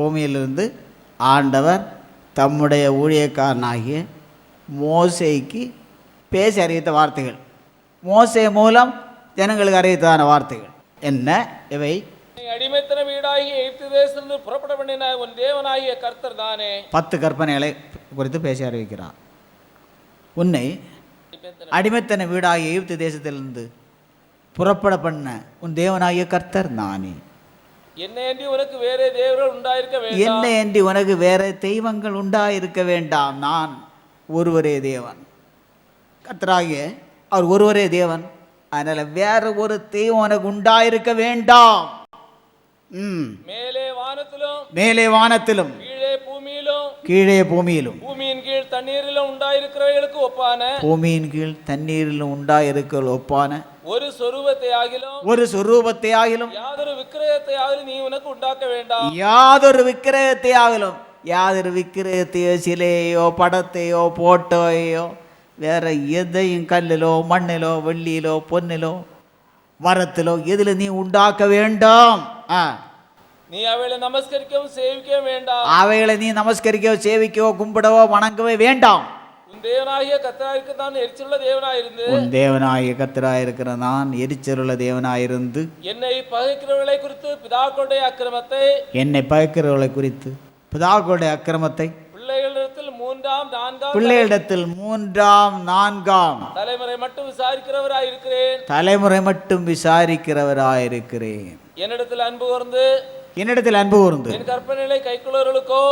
பூமியிலிருந்து ஆண்டவர் தம்முடைய ஊழியக்காரனாகிய மோசேக்கு பேசி அறிவித்த வார்த்தைகள். மோசே மூலம் ஜனங்களுக்கு அறிவித்ததான வார்த்தைகள். என்ன? இவை அடிமைத்தன வீடாகிய எகிப்து தேசத்திலிருந்து புறப்பட பண்ணின உன் தேவனாகிய கர்த்தர் தானே. பத்து கற்பனைகளை குறித்து பேசி அறிவிக்கிறார். உன்னை அடிமைத்தன வீடாகிய எகிப்து தேசத்திலிருந்து புறப்பட பண்ண உன் தேவனாகிய கர்த்தர் நானே. என்னை அன்றி உனக்கு வேறே தேவர்கள் உண்டாயிருக்க வேண்டாம். என்ன என்று உனக்கு வேற தெய்வங்கள் உண்டாயிருக்க வேண்டாம் நான் ஒருவரே தேவன். கர்த்தராகிய அவர் ஒருவரே தேவன். அதனால வேற ஒரு தெய்வம் உனக்கு உண்டாயிருக்க வேண்டாம். மேலே வானத்திலும் மேலே வானத்திலும் கீழே பூமியிலும் கீழே பூமியிலும். பூமியின் கீழ் தண்ணீரிலும் உண்டாயிருக்கிறவர்களுக்கு ஒப்பான பூமியின் கீழ் தண்ணீரிலும் உண்டாயிருக்க ஒப்பான ஒரு சொரூபத்தை ஆகிலும் ஒரு சொரூபத்தை ஆகிலும் நீ உனக்கு உண்டாக்க வேண்டாம் யாதொரு விக்கிரகத்தை ஆகிலும் யாதொரு விக்கிரகத்தையோ சிலையோ படத்தையோ போட்டோயோ வேற எதையும் கல்லிலோ மண்ணிலோ வெள்ளியிலோ பொன்னிலோ மரத்திலோ எதில் நீ உண்டாக்க வேண்டாம். ஆ. நீ அவளை நமஸ்கரிக்கவும் சேவிக்கவும் வேண்டாம். அவைகளை நீ நமஸ்கரிக்கவோ சேவிக்கவோ கும்பிடவோ வணங்கவோ வேண்டாம். தேவனாகிய கர்த்தராருக்கு தான் எரிச்சுள்ள தேவனாயிருந்து உன் தேவனாய கத்தராயிருக்கிற நான் எரிச்சருள்ள தேவனாயிருந்து என்னை பகைக்கிறவர்களை குறித்து பிதாக்களுடைய அக்கிரமத்தை என்னை பயக்கிறவர்களை குறித்து பிதாக்களுடைய அக்கிரமத்தை பிள்ளைகளிடத்தில் மூன்றாம் நான்காம் பிள்ளைகளிடத்தில் மூன்றாம் நான்காம் தலைமுறை மட்டும் விசாரிக்கிறவராய் இருக்கிறேன் தலைமுறை மட்டும் விசாரிக்கிறவராயிருக்கிறேன். என்னிடத்தில் அன்பு கூர்ந்து என்னிடத்தில் அன்பு கூர்ந்து என் கற்பனைகளை கைக்கொள்வர்களுக்கோ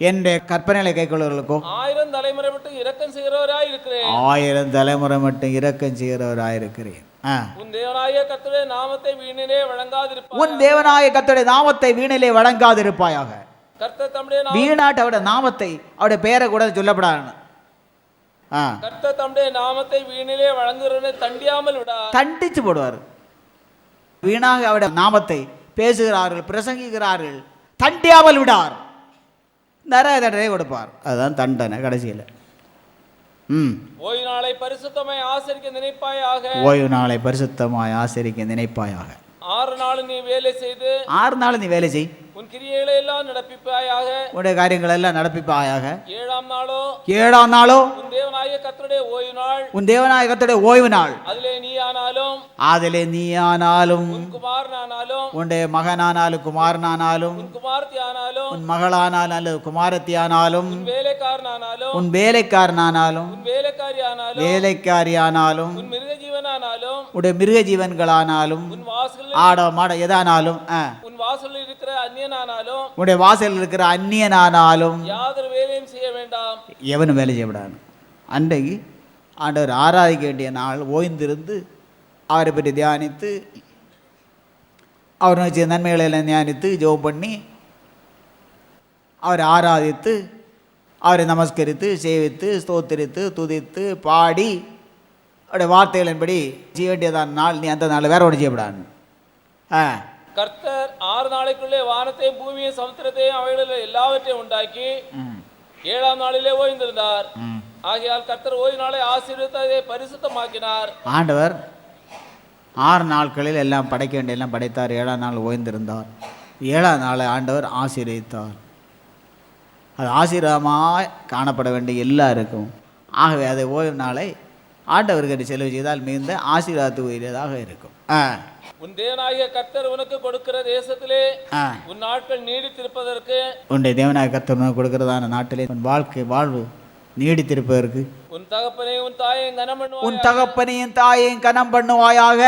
என் கற்பனைகளை கைக்கொள்வர்களுக்கோ ஆயிரம் தலைமுறை மட்டும் இரக்கம் செய்கிறவராய் இருக்கிறேன் ஆயிரம் தலைமுறை மட்டும் இரக்கம் செய்கிறவராயிருக்கிறேன் ஆ. உன் தேவனாகிய கர்த்தருடைய நாமத்தை வீணிலே வழங்காதிருப்பார் உன் தேவனாய கர்த்தருடைய நாமத்தை வீணிலே வழங்காதிருப்பாயாக கர்த்தர் தம்முடைய வீணாட்டு அவருடைய நாமத்தை அவருடைய பெயரை கூட சொல்லப்படாது கர்த்தர் தம்முடைய நாமத்தை வீணிலே வழங்குகிறவனை தண்டியாமல் விடார் தண்டிச்சு போடுவார் வீணாக அவருடைய நாமத்தை பேசுகிறார்கள் பிரசங்கிக்கிறார்கள் தண்டியாமல் விடார் நிறைய தண்டனை கொடுப்பார். அதுதான் தண்டனை கடைசியில். ம். ஓய்வு நாளை பரிசுத்தமாய் ஆசரிக்க நினைப்பாயாக. ஓய்வு நாளை பரிசுத்தமாய் ஆசரிக்க நினைப்பாயாக. ஆறு நாள் நீ வேலை செய்து ஆறு நாள் நீ வேலை செய். உன் கிரியைகளை எல்லாம் நடப்பிப்பாயாக. உன்னுடைய காரியங்கள் எல்லாம் நடப்பிப்பாயாக. ஏழாம் நாளோ ஏழாம் நாளோ உன் தேவனாகிய கர்த்தருடைய ஓய்வு நாள். உன் தேவநாயகத்துடைய ஓய்வு நாள். அதிலே நீ ஆனாலும் அதிலே நீயானாலும் உன் குமாரனானாலும் உன்னுடைய மகனானாலும் குமாரனானாலும் உன் குமார்த்தி ஆனாலும் உன் மகளானாலும் குமாரத்தியானாலும் உன் வேலைக்காரனானாலும் உன் வேலைக்காரனானாலும் வேலைக்காரியானாலும் உடைய மிருக ஜீவன்களானாலும் ஆட மாட எதானாலும். உன் வாசலில் இருக்கிற அந்நியனானாலும் உடைய வாசலில் இருக்கிற அந்நியனானாலும் யாதொரு வேலையும் செய்ய வேண்டாம் எவனும் வேலை செய்யப்படாது அன்றைக்கு ஆண்டவர் ஆராதிக்க வேண்டிய நாள் ஓய்ந்திருந்து அவரை பற்றி தியானித்து அவர் வச்ச நன்மைகளை எல்லாம் தியானித்து ஜெபம் பண்ணி அவரை ஆராதித்து அவரை நமஸ்கரித்து சேவித்து ஸ்தோத்திரித்து துதித்து பாடி அவருடைய வார்த்தைகளின்படி செய்ய வேண்டியதான நாள் நீ அந்த நாள் வேற ஒன்று செய்யப்படாது. ஆ. கர்த்தர் ஆறு நாளைக்குள்ளே வானத்தையும் பூமியையும் சமுத்திரத்தையும் அவைகளில் எல்லாவற்றையும் உண்டாக்கி ஏழாம் நாளிலே ஓய்ந்திருந்தார். ஆகையால் கர்த்தர் ஓய்வு நாளை ஆசீர்வித்து அதை பரிசுத்தமாக்கினார். ஆண்டவர் ஆறு நாட்களில் எல்லாம் படைக்க வேண்டிய எல்லாம் படைத்தார். ஏழாம் நாள் ஓய்ந்திருந்தார். ஏழாம் நாளை ஆண்டவர் ஆசீர்வதித்தார். அது ஆசீர்வாதமாக காணப்பட வேண்டிய எல்லாருக்கும். ஆகவே அதை ஓய்வு நாளை ஆண்டவருக்கு செலவு செய்தால் மிகுந்த ஆசீர்வாதத்துக்கு உரியதாக இருக்கும். ஆ. உன் தேவனாகிய கர்த்தர் உனக்கு கொடுக்கிற தேசத்திலே உன் நாட்கள் நீடித்திருப்பதற்கு உன்னுடைய தேவனாய கர்த்தர் கொடுக்கிறதான நாட்டிலே உன் வாழ்க்கை வாழ்வு நீடித்திருப்பதற்கு. உன் தகப்பனை உன் தாயை கனம் உன் பண்ணுவாய் தகப்பனையும் தாயையும் கனம் பண்ணுவாயாக.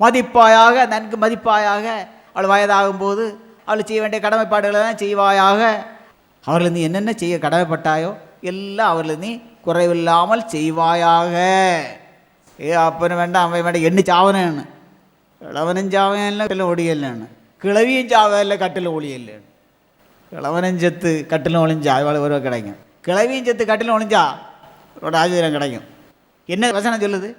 மதிப்பாயாக நன்கு மதிப்பாயாக. அவள் வயதாகும் போது அவள் செய்ய வேண்டிய கடமைப்பாடுகளை தான் செய்வாயாக. அவர்கள் நீ என்னென்ன செய்ய கடமைப்பட்டாயோ எல்லாம் அவர்கள் நீ குறைவில்லாமல் செய்வாயாக. ஏ அப்பனு வேண்டாம் அவன் வேண்டாம் எண்ணி சாவனேன்னு. கிழவனும் சாவன் இல்லை கட்டிலும் ஒடியல்லைன்னு கிழவியும் சாவ இல்லை கட்டிலும் ஒளியல்லைன்னு. கிழவனும் செத்து கட்டிலும் ஒளிஞ்சா இவ்வளோ ஒரு கிடைக்கும். கிழவியும் செத்து கட்டிலும் ஒளிஞ்சா ஒரு ஆச்சரியம் கிடைக்கும். என்ன வசனம் சொல்லுது?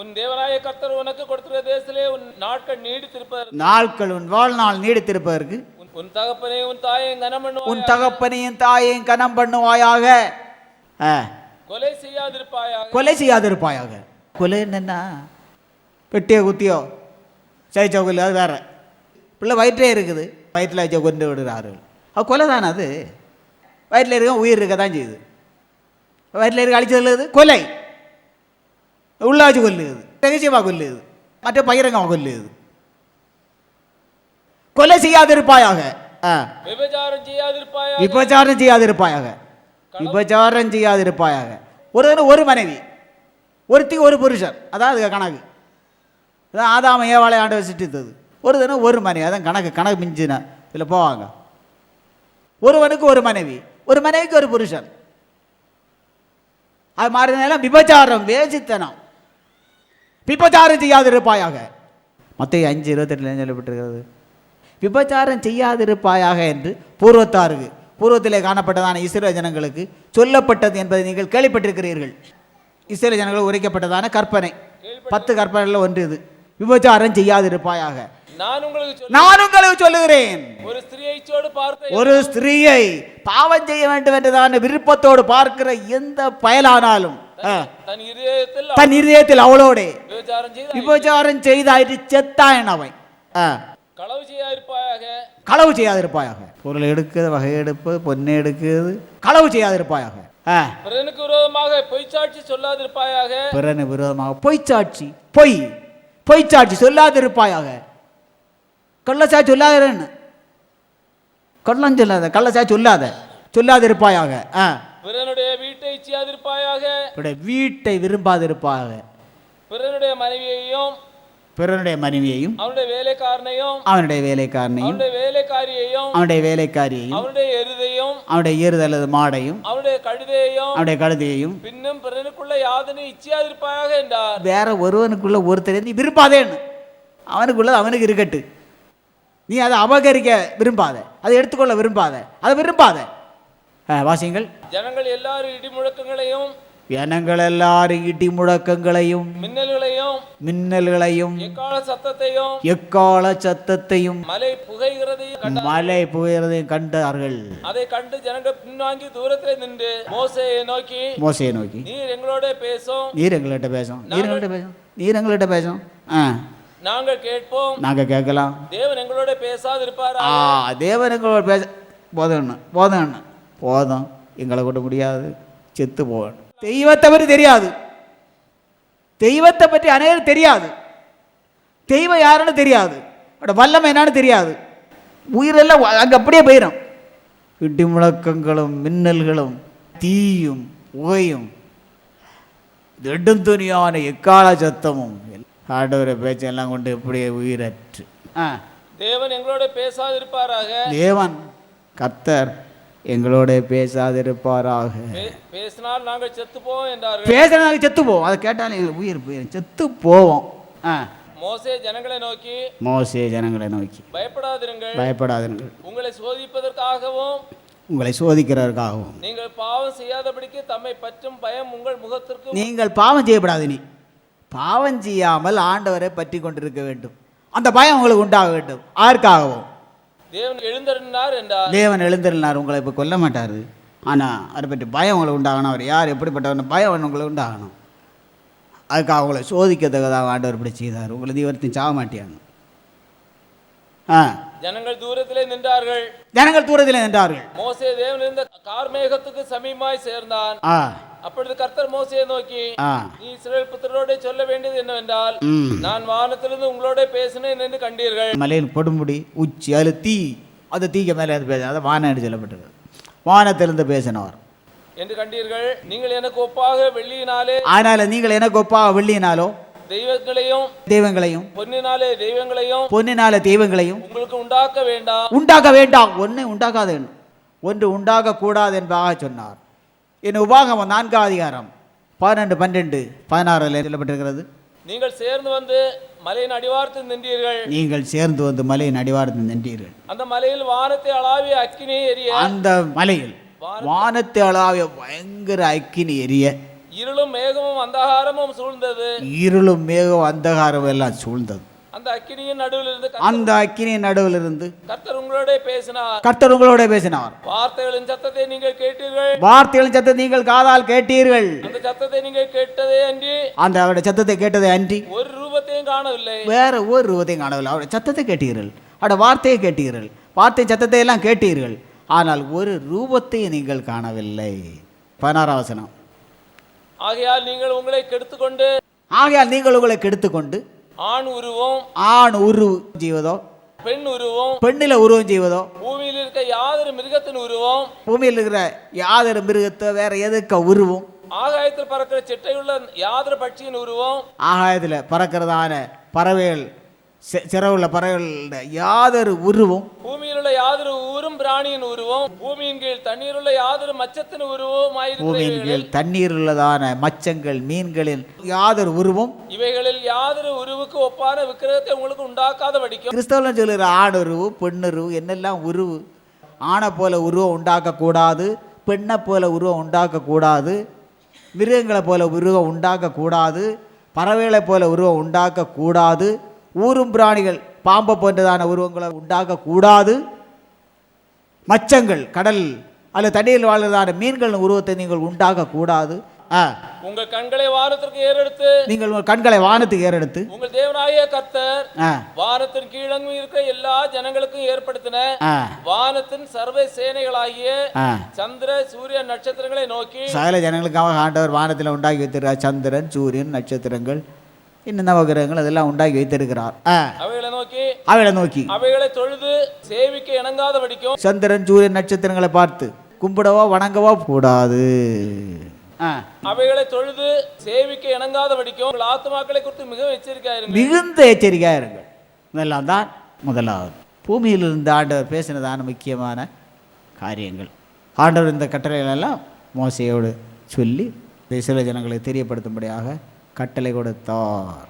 உன் தேவனாய கர்த்தர் உனக்கு கொடுக்கிற தேசத்திலே உன் நாட்கள் நீடித்திருப்பதற்கு நாட்கள் உன் வாழ்நாள் நீடித்திருப்பதற்கு உன்- உன் தகப்பனை உன் தாயை கனம் உன் பண்ணுவாய் தகப்பனையும் தாயையும் கனம் பண்ணுவாயாக. கொலை செய்யாதிருப்பாயாக. கொலை செய்யாதிருப்பாயாக. கொலை என்னன்னா? வெட்டியோ குத்தியோ சைச்சோ கொல்ல அது வேற. பிள்ளை வயிற்றே இருக்குது. வயிற்றில் வச்ச கொண்டு விடுறார்கள் அது கொலை தானே அது? வயிற்றில் இருக்க உயிர் இருக்க தான் செய்யுது. வயிற்றில் இருக்க அழிச்சது கொலை. உள்ளாச்சு கொல்லுது. ரகசியமாக கொல்லுது. மற்ற பகிரங்கமாக கொல்லுது. கொலை செய்யாதிருப்பாயாக. விபச்சாரம் செய்யாதிருப்பாயா விபச்சாரம் செய்யாதிருப்பாயாக. விபச்சாரம் செய்யாதிருப்பாயாக. ஒரு ஒரு மனைவி ஒருத்திக்கு ஒரு புருஷன். அதான் அது கணக்கு. அதான் ஆதாம ஏவாளை ஆண்டு சிட்டித்தது ஒரு தினம் ஒரு மனைவி அதான் கணக்கு கணக்கு மிஞ்சின. இதில் போவாங்க. ஒருவனுக்கு ஒரு மனைவி ஒரு மனைவிக்கு ஒரு புருஷன். அது மாறினால விபச்சாரம் வேசித்தனம். விபச்சாரம் செய்யாதிருப்பாயாக. மத்திய அஞ்சு இருபத்தெட்டுல சொல்லப்பட்டிருக்கிறது விபச்சாரம் செய்யாதிருப்பாயாக என்று பூர்வத்தாருக்கு பூர்வத்திலே காணப்பட்டதான இஸ்ரேல் ஜனங்களுக்கு சொல்லப்பட்டது என்பதை நீங்கள் கேள்விப்பட்டிருக்கிறீர்கள். இஸ்ரேல் ஜனங்களுக்கு உரைக்கப்பட்டதான கற்பனை. பத்து கற்பனைகளில் ஒன்று இது. விபச்சாரம் செய்யாதிருப்பாயாக. நான் உங்களுக்கு சொல்லுகிறேன். ஒரு ஸ்திரீயை பாவம் செய்ய வேண்டும் என்றதான விருப்பத்தோடு பார்க்கிற எந்த பயலானாலும் தன் இதயத்தில் அவளோட விபச்சாரம் செய்து விபச்சாரம் செய்தாயிட்டு செத்தாயன் அவன் களவு செய்யாதிருப்பாயாக. களவு செய்யாதிருப்பாயாக. பொருள் எடுக்கிறது வகை எடுப்பது பொண்ணை எடுக்கிறது. களவு செய்யாதிருப்பாயாக. ஆ, பிறனுக்கு விரோதமாக பொய்ச்சாட்சி சொல்லாதிருப்பாயாக. பிறனு விரோதமாக பொய்ச்சாட்சி பொய். பொய்ச்சாட்சி சொல்லாதிருப்பாயாக. கள்ளச்சாட்சி சொல்லாதன்னு. கள்ளம் சொல்லாத கள்ளச்சாட்சி சொல்லாத சொல்லாதிருப்பாயாக. ஆ. பிறனுடைய வீட்டை செய்யாதிருப்பாயாக. வீட்டை விரும்பாதிருப்பாக. பிறனுடைய மனைவியையும் பிறனுடைய மனைவியையும் அவனுடைய வேலைக்காரனையும் அவனுடைய வேலைக்காரனையும் அவனுடைய வேலைக்காரியையும் அவனுடைய வேலைக்காரியையும் அவனுடைய எருதையும் அவனுடைய ஏறுதல் அல்லது மாடையும் அவனுடைய கழுதையையும் அவனுடைய கழுதையையும் பின்னும் பிறனுக்குள்ள யாதனை இச்சையாதிருப்பாயாக என்றார். வேற ஒருவனுக்குள்ள ஒருத்தர் நீ விரும்பாதேன்னு அவனுக்குள்ள அவனுக்கு இருக்கட்டு. நீ அதை அபகரிக்க விரும்பாத. அதை எடுத்துக்கொள்ள விரும்பாத. அதை விரும்பாத. வாசியுங்கள். ஜனங்கள் எல்லாரும் இடி இடி முழக்கங்களையும் மின்னல்களையும் மின்னல்களையும் எக்கால சத்தத்தையும் எக்கால சத்தத்தையும் மலை புகைகிறதையும் மழை புயறதையும் கண்டார்கள். அதை கண்டு ஜனங்கள் பின்வாங்கி தூரத்திலே நின்று மோசையை நோக்கி மோசையை நோக்கி. நீர் எங்களோட பேசும். நீர் எங்கள்கிட்ட பேசும். நீர் எங்கள்கிட்ட பேசும். நீர் எங்கள்கிட்ட பேசும். ஆ. நாங்கள் கேட்போம். நாங்கள் கேட்கலாம். தேவன் எங்களோட பேசாதிருப்பாரா? ஆ தேவன் எங்களோட பேச போதும்ண்ணு போதும்ண்ணு போதும். எங்களை கொண்டு முடியாது. செத்து போகணும். தெய்வத்தை பற்றி தெரியாது. தெய்வத்தை பற்றி அநேகம் தெரியாது. தெய்வம் யாருன்னு தெரியாது. அவட வல்லமை என்னன்னு தெரியாது. உயிரெல்லாம் அங்கே அப்படியே போயிடும் இடி முழக்கங்களும் மின்னல்களும் தீயும் புகையும் நெடுந்துணியான எக்கால சத்தமும் ஆண்டவரை பேச்செல்லாம் கொண்டு இப்படியே உயிரற்று. ஆ. தேவன் எங்களோட பேசாதிருப்பாராக. தேவன் கர்த்தர் எங்களோட பேசாதிருப்பாராக. பேசினால் நாங்கள் செத்து போவோம் என்றார்கள். பேசுறதுனால செத்து போவோம் அதை கேட்டாலே எங்களுக்கு உயிர் போயிடும் செத்து போவோம் ஆ. மோசே ஜனங்களை நோக்கி மோசே ஜனங்களை நோக்கி. பயப்படாதிருங்கள். பயப்படாதீர்கள் உங்களை சோதிப்பதற்காகவும் உங்களை சோதிக்கிறதற்காகவும். நீங்கள் பாவம் செய்யாதபடிக்கு தம்மை பற்றும் பயம் உங்கள் முகத்திற்கு நீங்கள் பாவம் செய்யப்படாது நீ. பாவம் செய்யாமல் ஆண்டவரை பற்றி கொண்டிருக்க வேண்டும். அந்த பயம் உங்களுக்கு உண்டாக வேண்டும். யாருக்காகவும் தேவன் எழுந்தருளினார் என்றார் தேவன் எழுந்திருந்தார் உங்களை இப்போ கொல்ல மாட்டார். ஆனால் அதை பற்றி பயம் உங்களுக்கு உண்டாகணும். அவர் யார் எப்படிப்பட்டவர் பயம் உங்களுக்கு உண்டாகணும். அதுக்காக உங்களை சோதிக்கத்தக்கதாக ஆண்டவர் இப்படி செய்தார். உங்களை தீவரத்தையும் சாக மாட்டியாங்க ஆ. ஜனங்கள் தூரத்திலே நின்றார்கள். ஜனங்கள் தூரத்தில் நின்றார்கள். மோசே தேவன் இருந்த கார்மேகத்துக்கு சமீபமாய் சேர்ந்தான். ஆ. அப்பொழுது கர்த்தர் மோசையை நோக்கி நீ இஸ்ரவேல் புத்திரரோட சொல்ல வேண்டியது என்னவென்றால் நான் வானத்திலிருந்து உங்களோட பேசினேன் என்று கண்டீர்கள். மலையில் கொடுமுடி உச்சி அதில் தீ அந்த தீக்கு மேலே இருந்து பேச அதை வானம் சொல்லப்பட்டிருக்கு வானத்திலிருந்து பேசினவர். என்று கண்டீர்கள் நீங்கள் எனக்கு ஒப்பாக வெள்ளியினாலே அதனால் நீங்கள் எனக்கு ஒப்பாக வெள்ளியினாலோ தெய்வங்களையும் தெய்வங்களையும் பொன்னினாலே தெய்வங்களையும் பொன்னினால தெய்வங்களையும் உங்களுக்கு உண்டாக்க வேண்டாம். உண்டாக்க வேண்டாம். ஒன்று உண்டாக்காது ஒன்று உண்டாகக்கூடாது என்பதாக சொன்னார். என் உபாகமம் நான்காம் அதிகாரம். பன்னெண்டு பன்னெண்டு பதினாறில் சொல்லப்பட்டிருக்கிறது? நீங்கள் சேர்ந்து வந்து மலையின் அடிவாரத்தில் நின்றீர்கள். நீங்கள் சேர்ந்து வந்து மலையின் அடிவாரத்தில் நின்றீர்கள். அந்த மலையில் வானத்தை அளாவிய அக்கினி எரிய அந்த மலையில் வானத்தை அளாவிய பயங்கர அக்கினி எரிய இருளும் மேகமும் அந்தகாரமும் சூழ்ந்தது. இருளும் மேகம் அந்தகாரம் எல்லாம் சூழ்ந்தது. அக்கினியின் நடுவில் இருந்து அந்த அக்கினி நடுவில் இருந்து கர்த்தர் உங்களோட பேசினார். கர்த்தர் உங்களோட பேசினார். வார்த்தைகளின் சத்தத்தை நீங்கள் கேட்டீர்கள். வார்த்தைகளின் சத்தத்தை நீங்கள் காதால் கேட்டீர்கள். அந்த சத்தத்தை நீங்கள் கேட்டதே அன்றி அந்த அவருடைய சத்தத்தை கேட்டதை அன்றி ஒரு ரூபத்தையும் காணவில்லை. வேற ஒரு ரூபத்தையும் காணவில்லை. அவருடைய சத்தத்தை கேட்டீர்கள். அவருடைய வார்த்தையை கேட்டீர்கள். வார்த்தை சத்தத்தை எல்லாம் கேட்டீர்கள். ஆனால் ஒரு ரூபத்தை நீங்கள் காணவில்லை. பதினாறாம் வசனம். ஆகையால் நீங்கள் உங்களை கெடுத்துக்கொண்டு ஆகையால் நீங்கள் உங்களை கெடுத்துக்கொண்டு ஆண் உருவம். ஆண் உருவு செய்வதோ? பெண் உருவம். பெண்ணில் உருவம் செய்வதோ? பூமியில் இருக்க யாதொரு மிருகத்தின் உருவம். பூமியில் இருக்கிற யாதொரு மிருகத்தை வேற எதுக்க உருவம்? ஆகாயத்தில் பறக்கிற சிட்டையுள்ள யாதொரு பட்சியின் உருவம். ஆகாயத்தில் பறக்கிறதான பறவைகள் சி- சிறகுள்ள பறவைகள் யாதொரு உருவம்? பூமியில் உள்ள யாதொரு ஊரும் பிராணியின் உருவம். பூமியின் கீழ் தண்ணீர் உள்ள யாதொரு மச்சத்தின் உருவம் பூமியின் கீழ் தண்ணீர் உள்ளதான மச்சங்கள் மீன்களின் யாதொரு உருவம். இவைகளில் யாதொரு உருவுக்கு ஒப்பான விக்கிரகத்தை உங்களுக்கு உண்டாக்காத படிக்கும் கிறிஸ்தவன் சொல்லுகிற ஆணுருவு பெண்ணுருவு என்னெல்லாம் உருவு? ஆணை போல உருவம் உண்டாக்கக்கூடாது பெண்ணை போல உருவம் உண்டாக்கக்கூடாது மிருகங்களை போல உருவம் உண்டாக்கக்கூடாது பறவைகளை போல உருவம் உண்டாக்கக்கூடாது ஊரும் பிராணிகள் பாம்பை போன்றதான உருவங்களை உண்டாக்கக்கூடாது. மச்சங்கள் கடல் அல்லது தண்ணீரில் வாழ்கிறதான மீன்களின் உருவத்தை நீங்கள் உண்டாக்கக்கூடாது. ஆ. உங்கள் கண்களை வானத்திற்கு ஏறெடுத்து நீங்கள் உங்கள் கண்களை வானத்துக்கு ஏறெடுத்து. உங்கள் தேவனாகிய கர்த்தர் வானத்தின் கீழங்கும் இருக்கிற எல்லா ஜனங்களுக்கும் ஏற்படுத்தின வானத்தின் சர்வ சேனைகளாகிய சந்திர சூரிய நட்சத்திரங்களை நோக்கி சகல ஜனங்களுக்காக ஆண்டவர் வானத்தில் உண்டாக்கி வைத்திருக்கிறார் சந்திரன் சூரியன் நட்சத்திரங்கள். இன்னும் நவகிரகங்கள் அதெல்லாம் உண்டாக்கி வைத்திருக்கிறார்? அவைகளை நோக்கி. அவளை நோக்கி. அவைகளை தொழுது சேவிக்க இணங்காத படிக்கும் சந்திரன் சூரியன் நட்சத்திரங்களை பார்த்து கும்பிடவோ வணங்கவோ கூடாது அவைகளை தொழுது சேவிக்க இணங்காத படிக்கும் உங்கள் ஆத்துமாக்களை குறித்து மிக எச்சரிக்கையாயிருங்க மிகுந்த எச்சரிக்கையாக இருங்கள். இதெல்லாம் தான் முதலாவது. பூமியில் இருந்து ஆண்டவர் பேசினதான முக்கியமான காரியங்கள். ஆண்டவர் இந்த கட்டளைகளெல்லாம் மோசையோடு சொல்லி இஸ்ரவேல் ஜனங்களுக்கு தெரியப்படுத்தும்படியாக கட்டளை கொடுத்தார்.